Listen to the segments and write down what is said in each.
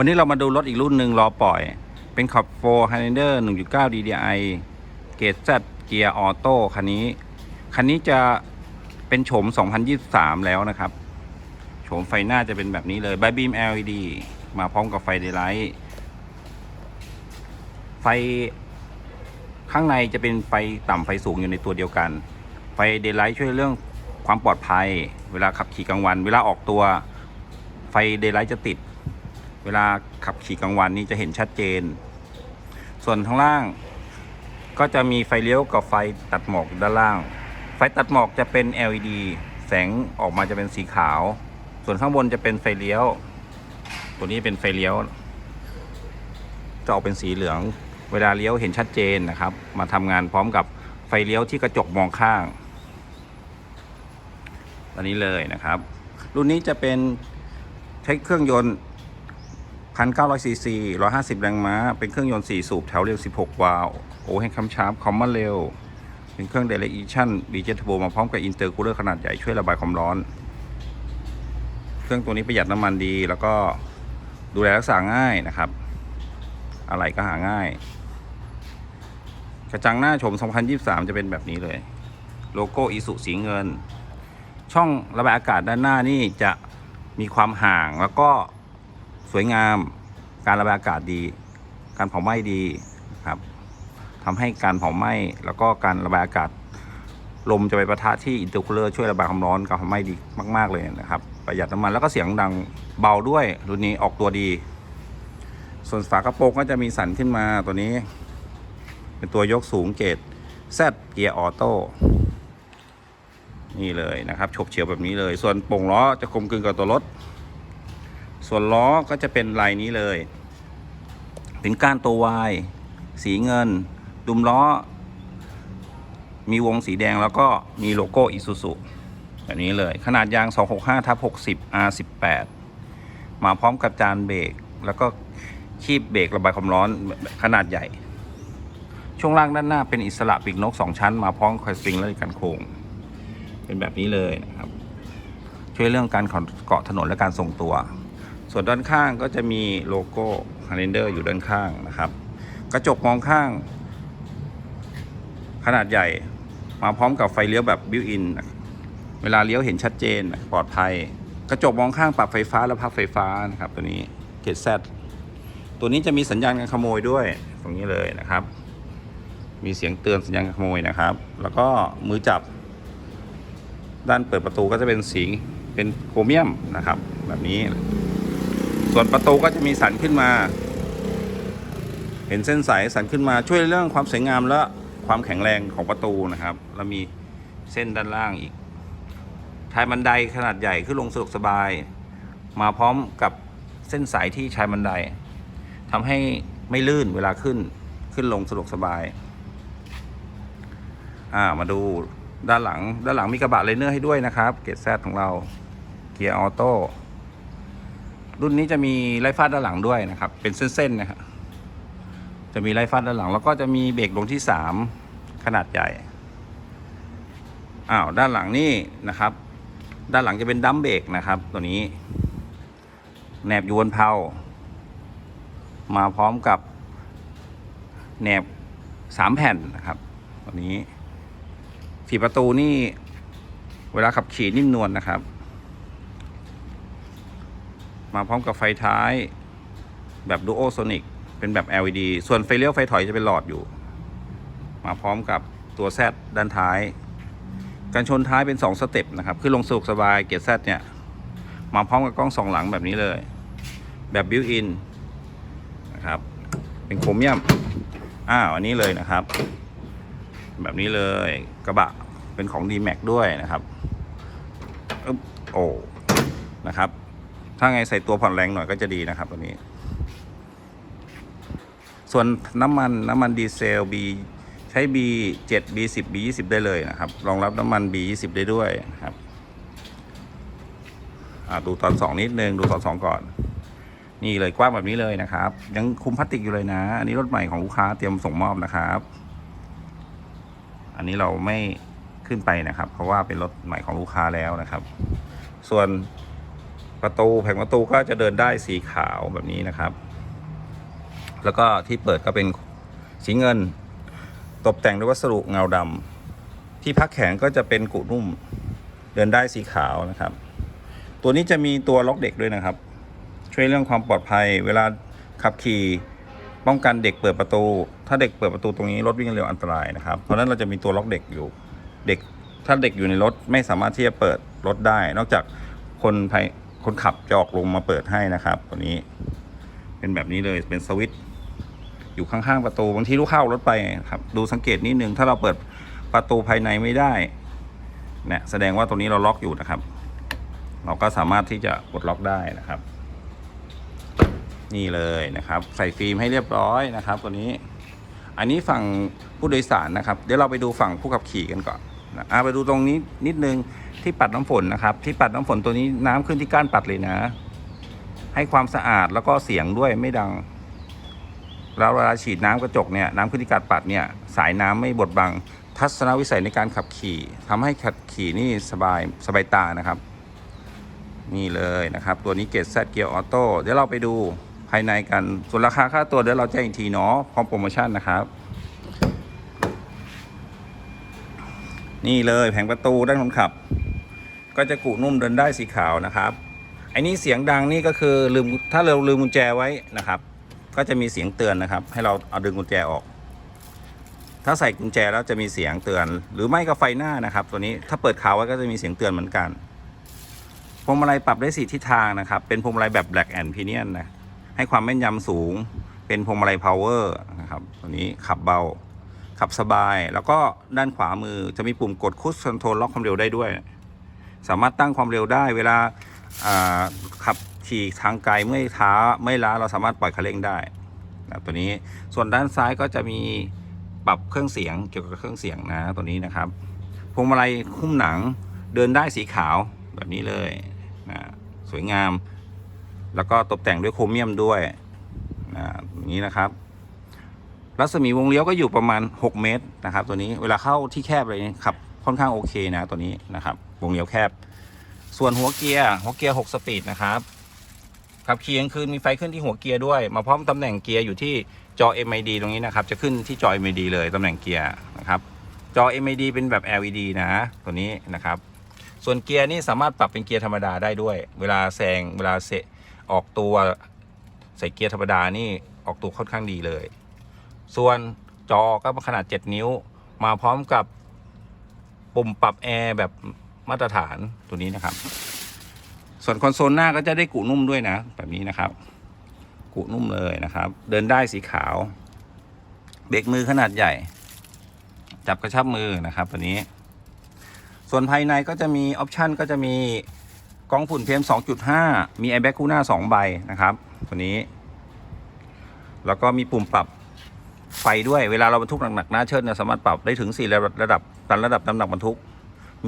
วันนี้เรามาดูรถอีกรุ่นหนึ่งรอปล่อย เป็นขับ4 Highlander 1.9 DDI เกรดเกียร์ออโต้คันนี้ คันนี้จะเป็นโฉม 2023 แล้วนะครับ โฉมไฟหน้าจะเป็นแบบนี้เลย b บบีม LED มาพร้อมกับไฟเดย์ไลท์ไฟข้างในจะเป็นไฟต่ำไฟสูงอยู่ในตัวเดียวกัน ไฟเดย์ไลท์ช่วยเรื่องความปลอดภัย เวลาขับขี่กลางวัน เวลาออกตัวไฟเดย์ไลท์จะติด วลาขับขี่กลางวันนี่จะเห็นชัดเจน ส่วนข้างล่าง ก็จะมีไฟเลี้ยวกับไฟตัดหมอกด้านล่าง ไฟตัดหมอกจะเป็น LED แสงออกมาจะเป็นสีขาว ส่วนข้างบนจะเป็นไฟเลี้ยว ตัวนี้เป็นไฟเลี้ยว จะออกเป็นสีเหลือง เวลาเลี้ยวเห็นชัดเจนนะครับ มาทำงานพร้อมกับไฟเลี้ยวที่กระจกมองข้างตัวนี้เลยนะครับ รุ่นนี้จะเป็นใช้เครื่องยนต์ 1,900ซีซี150 แรงม้า เป็นเครื่องยนต์ 4 สูบ แถวเร็ว 16 วาล์วโอให้คำชาร์ปคอมมาเร็ว เป็นเครื่องเดล e ชั่น b ีเจ t โบมาพร้อมกับอินเตอร์คูลเลอร์ขนาดใหญ่ช่วยระบายความร้อน เครื่องตัวนี้ประหยัดน้ำมันดี แล้วก็ดูแลรักษาง่ายนะครับ อะไรก็หาง่าย กระจังหน้าชม 2023 จะเป็นแบบนี้เลย โลโก้อิสุสีเงิน ช่องระบายอากาศด้านหน้านี่จะมีความห่างแล้วก็ สวยงาม การระบายอากาศดี การเผาไหม้ดีครับทำให้การเผาไหม้แล้วก็การระบายอากาศ ลมจะไปประทะที่อินเตอร์คูลเลอร์ช่วยระบายความร้อนการเผาไหม้ดีมาก ๆเลยนะครับ ประหยัดน้ำมันแล้วก็เสียงดังเบาด้วยรุ่นนี้ออกตัวดี ส่วนฝากระโปรงก็จะมีสันขึ้นมาตัวนี้ เป็นตัวยกสูงเกรด Z เกียร์ออโต้นี่เลยนะครับฉบเฉียวแบบนี้เลย ส่วนโป่งล้อจะกลมกลืนกับตัวรถ ส่วนล้อก็จะเป็นลายนี้เลย เป็นก้านตัววาย สีเงิน ดุมล้อ มีวงสีแดงแล้วก็มีโลโก้อิซูซุแบบนี้เลย ขนาดยาง 265ทับ60 R18 มาพร้อมกับจานเบรกแล้วก็คีบเบรกระบายความร้อนขนาดใหญ่ ช่วงล่างด้านหน้าเป็นอิสระปีกนก 2 ชั้น มาพร้อมคอยสปริงและกันโค้งเป็นแบบนี้เลยนะครับ ช่วยเรื่องการเกาะถนนและการทรงตัว ส่วนด้านข้างก็จะมีโลโก้ฮาเรนเดอร์อยู่ด้านข้างนะครับ กระจกมองข้าง ขนาดใหญ่มาพร้อมกับไฟเลี้ยวแบบบิวอิน เวลาเลี้ยวเห็นชัดเจนปลอดภัย กระจกมองข้างปรับไฟฟ้าและพับไฟฟ้านะครับ ตัวนี้เกตแซตัวนี้จะมีสัญญาณการขโมยด้วยตรงนี้เลยนะครับ มีเสียงเตือนสัญญาณการขโมยนะครับ แล้วก็มือจับ ด้านเปิดประตูก็จะเป็นสีเป็นโครเมียมนะครับ แบบนี้ ส่วนประตูก็จะมีสันขึ้นมา เห็นเส้นสายสันขึ้นมาช่วยเรื่องความสวยงามและความแข็งแรงของประตูนะครับ แล้วมีเส้นด้านล่างอีกชายบันไดขนาดใหญ่ขึ้นลงสะดวกสบาย มาพร้อมกับเส้นสายที่ชายบันไดทำให้ไม่ลื่นเวลาขึ้นขึ้นลงสะดวกสบาย อ่ามาดูด้านหลังด้านหลังมีกระบะเลเนอร์ให้ด้วยนะครับ เกตแซดของเราเกียร์ออโต้ รุ่นนี้จะมีไล่ฟาดด้านหลังด้วยนะครับ เป็นเส้นๆนะครับจะมีไล่ฟาดด้านหลัง แล้วก็จะมีเบรกลงที่สามขนาดใหญ่อ้าวด้านหลังนี่นะครับ ด้านหลังจะเป็นดัมเบรกนะครับ ตัวนี้แหนบยูนเพามาพร้อมกับแหนบสามแผ่นนะครับตัวนี้ฝีประตูนี่เวลาขับขี่นิ่มนวลนะครับ มาพร้อมกับไฟท้ายแบบดูโอโซนิกเป็นแบบ LED ส่วนไฟเลี้ยวไฟถอยจะเป็นหลอดอยู่ มาพร้อมกับตัวแซดด้านท้าย การชนท้ายเป็น 2 สเต็ปนะครับขึ้นลงสะดวกสบายเกียร์แซดเนี่ย มาพร้อมกับกล้องสองหลังแบบนี้เลย แบบบิวอินนะครับ เป็นโครเมียมอ้าวอันนี้เลยนะครับ แบบนี้เลยกระบะเป็นของ d m a x ด้วยนะครับอึ๊บโอ้นะครับ ถ้าไงใส่ตัวผ่อนแรงหน่อยก็จะดีนะครับตัวนี้ ส่วนน้ำมันน้ำมันดีเซล B ใช้ B7 B10 B20 ได้เลยนะครับ รองรับน้ำมัน B20 ได้ด้วยนะครับดูตอนสองนิดนึง ดูตอนสองก่อน นี่เลยกว้างแบบนี้เลยนะครับ ยังคุมพลาสติกอยู่เลยนะ อันนี้รถใหม่ของลูกค้าเตรียมส่งมอบนะครับ อันนี้เราไม่ขึ้นไปนะครับ เพราะว่าเป็นรถใหม่ของลูกค้าแล้วนะครับ ส่วน ประตูแผงประตูก็จะเดินได้สีขาวแบบนี้นะครับ แล้วก็ที่เปิดก็เป็นสีเงิน ตกแต่งด้วยวัสดุเงาดำที่พักแขนก็จะเป็นกุนุ่ม เดินได้สีขาวนะครับ ตัวนี้จะมีตัวล็อกเด็กด้วยนะครับ ช่วยเรื่องความปลอดภัย เวลาขับขี่ป้องกันเด็กเปิดประตู ถ้าเด็กเปิดประตูตรงนี้รถวิ่งเร็วอันตรายนะครับ เพราะฉะนั้นเราจะมีตัวล็อกเด็กอยู่ เด็กถ้าเด็กอยู่ในรถไม่สามารถที่จะเปิดรถได้ นอกจากคนภาย คนขับจะออกลงมาเปิดให้นะครับตัวนี้ เป็นแบบนี้เลยเป็นสวิตช์อยู่ข้างๆประตูบางทีลูกเข้ารถไปครับ ดูสังเกตนิดนึงถ้าเราเปิดประตูภายในไม่ได้เนี่ยแสดงว่าตัวนี้เราล็อกอยู่นะครับ เราก็สามารถที่จะกดล็อกได้นะครับ นี่เลยนะครับ ใส่ฟิล์มให้เรียบร้อยนะครับ ตัวนี้ อันนี้ฝั่งผู้โดยสารนะครับ เดี๋ยวเราไปดูฝั่งผู้ขับขี่กันก่อนนะอะไปดูตรงนี้นิดนึง ที่ปัดน้ำฝนนะครับ ที่ปัดน้ำฝนตัวนี้น้ำขึ้นที่ก้านปัดเลยนะ ให้ความสะอาดแล้วก็เสียงด้วยไม่ดัง แล้วเวลาฉีดน้ำกระจกเนี่ยน้ำขึ้นที่การปัดเนี่ยสายน้ำไม่บดบัง ทัศนวิสัยในการขับขี่ทำให้ขับขี่นี่สบายสบายตานะครับ นี่เลยนะครับ ตัวนี้เกตแซดเกียร์ออโต้เดี๋ยวเราไปดูภายในกันส่วนราคาค่าตัวเดี๋ยวเราแจ้งอีกทีเนาะพร้อมโปรโมชั่นนะครับนี่เลยแผงประตูด้านคนขับ ก็จะกุนุ่มเดินได้สีขาวนะครับไอ้นี่เสียงดังนี่ก็คือลืมถ้าเราลืมกุญแจไว้นะครับ ก็จะมีเสียงเตือนนะครับ ให้เราเอาดึงกุญแจออก ถ้าใส่กุญแจแล้วจะมีเสียงเตือน หรือไม่ก็ไฟหน้านะครับ ตัวนี้ถ้าเปิดขาวไว้ก็จะมีเสียงเตือนเหมือนกันพวงมาลัยปรับได้สีทิศทางนะครับ เป็นพวงมาลัยแบบ Black and Pinion นะให้ความแม่นยำสูง เป็นพวงมาลัย Power นะครับตัวนี้ขับเบาขับสบาย แล้วก็ด้านขวามือจะมีปุ่มกดคุชคอนโทรลล็อกความเร็วได้ด้วย สามารถตั้งความเร็วได้ เวลาขับขี่ทางไกลเมื่อยท้าไม่ล้าเราสามารถปล่อยคันเร่งได้นะตัวนี้ส่วนด้านซ้ายก็จะมีปรับเครื่องเสียงเกี่ยวกับเครื่องเสียงนะตัวนี้นะครับพวงมาลัยหุ้มหนังเดินได้สีขาวแบบนี้เลยนะสวยงาม แล้วก็ตกแต่งด้วยโครเมียมด้วยนะอย่างนี้นะครับ รัศมีวงเลี้ยวก็อยู่ประมาณ 6 เมตรนะครับ ตัวนี้เวลาเข้าที่แคบเลยขับ ค่อนข้างโอเคนะตัวนี้นะครับวงเลี้ยวแคบ ส่วนหัวเกียร์หัวเกียร์6สปีดนะครับขับขี่กลางคืนมีไฟขึ้นที่หัวเกียร์ด้วย มาพร้อมตำแหน่งเกียร์อยู่ที่จอ MID ตรงนี้นะครับ จะขึ้นที่จอ MID เลยตำแหน่งเกียร์นะครับจอ MID เป็นแบบ LED นะ ตัวนี้นะครับ ส่วนเกียร์นี่สามารถปรับเป็นเกียร์ธรรมดาได้ด้วย เวลาแซงเวลาเสะออกตัวใส่เกียร์ธรรมดานี่ออกตัวค่อนข้างดีเลย ส่วนจอก็ขนาด 7 นิ้ว มาพร้อมกับ ปุ่มปรับแอร์แบบมาตรฐานตัวนี้นะครับ ส่วนคอนโซลหน้าก็จะได้กุนุ่มด้วยนะ แบบนี้นะครับ กุนุ่มเลยนะครับ เดินได้สีขาว เบรกมือขนาดใหญ่ จับกระชับมือนะครับตัวนี้ ส่วนภายในก็จะมีออปชันก็จะมีกล้องฝุ่น PM 2.5 มีแอร์แบ็กคู่หน้า 2 ใบนะครับ ตัวนี้ แล้วก็มีปุ่มปรับ ไฟด้วยเวลาเราบรรทุกหนักๆหน้าเชิดเนี่ยสามารถปรับได้ถึง 4 ระดับระดับตามระดับน้ำหนักบรรทุก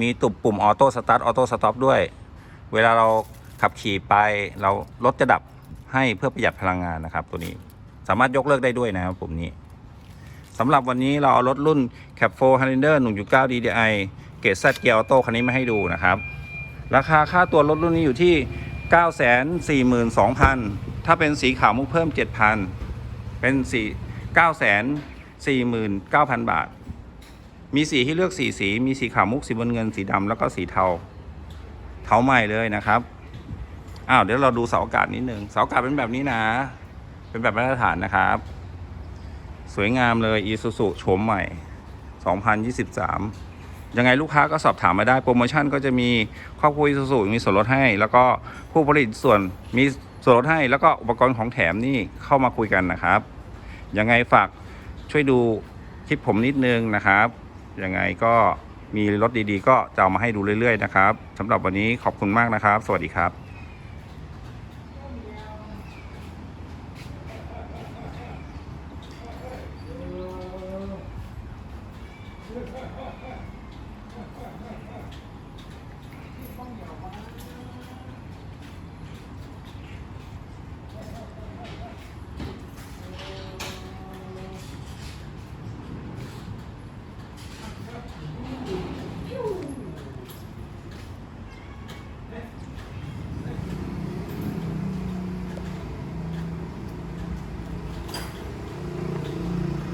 มีตุ่มปุ่มออโต้สตาร์ทออโต้สต็อปด้วย เวลาเราขับขี่ไปเรารถจะดับให้เพื่อประหยัดพลังงานนะครับ ตัวนี้สามารถยกเลิกได้ด้วยนะครับปุ่มนี้สำหรับวันนี้เราเอารถรุ่น Cap 4 Highlander 1.9 DDI เกรด Z เกียร์ออโต้คันนี้มาให้ดูนะครับ ราคาค่าตัวรถรุ่นนี้อยู่ที่ 942,000 ถ้าเป็นสีขาวมุกเพิ่ม 7,000 เป็นสี 949,000 บาท มีสีให้เลือกสีสี มีสีขาวมุกสีบนเงินสีดำแล้วก็สีเทา เทาใหม่เลยนะครับ อ้าวเดี๋ยวเราดูเสาอากาศนิดนึงเสาอากาศเป็นแบบนี้นะ เป็นแบบมาตรฐานนะครับ สวยงามเลยอีซูซูโฉมใหม่ 2023ยังไงลูกค้าก็สอบถามมาได้โปรโมชั่นก็จะมีครอบครัวอีซูซูมีส่วนลดให้ แล้วก็ผู้ผลิตส่วนมีส่วนลดให้ แล้วก็อุปกรณ์ของแถมนี่เข้ามาคุยกันนะครับ ยังไงฝากช่วยดูคลิปผมนิดนึงนะครับ ยังไงก็มีรถดีๆ ก็จะเอามาให้ดูเรื่อยๆนะครับสำหรับวันนี้ขอบคุณมากนะครับ สวัสดีครับ